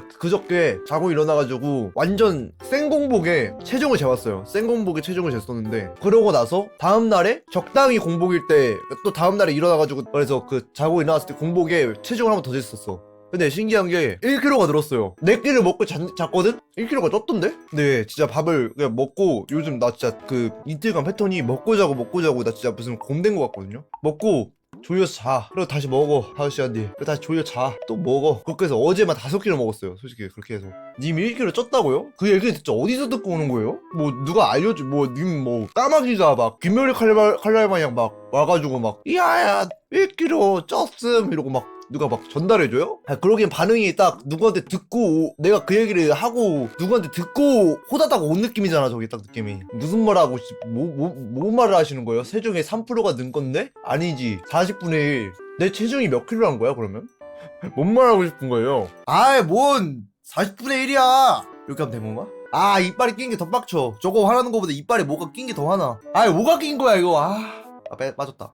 그저께 자고 일어나가지고 완전 생공복에 체중을 재봤어요. 생공복에 체중을 쟀었는데 그러고 나서 다음 날에 적당히 공복일 때 또 다음 날에 일어나가지고 그래서 그 자고 일어났을 때 공복에 체중을 한 번 더 쟀었어. 근데 신기한 게 1kg가 늘었어요. 네 끼를 먹고 잤, 잤거든? 1kg가 쪘던데? 근데 진짜 밥을 그냥 먹고 요즘 나 진짜 그 이틀간 패턴이 먹고 자고 먹고 자고 나 진짜 무슨 곰 된 것 같거든요? 먹고 졸려서 자. 그리고 다시 먹어. 5시간 뒤에. 그리고 다시 졸려 자. 또 먹어. 해서 어제만 5kg 먹었어요. 솔직히 그렇게 해서. 님 1kg 쪘다고요? 그 얘기 진짜 어디서 듣고 오는 거예요? 뭐 누가 알려줘. 뭐님뭐 까마귀가 막 김멸리 칼날, 칼날 마냥 막 와가지고 막 야야 1kg 쪘음 이러고 막 누가 막 전달해줘요? 아, 그러기엔 반응이 딱 누구한테 듣고 내가 그 얘기를 하고 누구한테 듣고 호다닥 온 느낌이잖아 저게 딱 느낌이 무슨 말 하고 싶- 뭐, 뭐, 뭐 말을 하시는 거예요? 체중에 3%가 는 건데? 아니지 40분의 1 내 체중이 몇 킬로란 거야 그러면? 뭔 말 하고 싶은 거예요? 아이 뭔 40분의 1이야 이렇게 하면 된 건가? 아 이빨이 낀 게 더 빡쳐 저거 화나는 거보다 이빨에 뭐가 낀 게 더 화나 아이 뭐가 낀 거야 이거 아, 아 빼, 빠졌다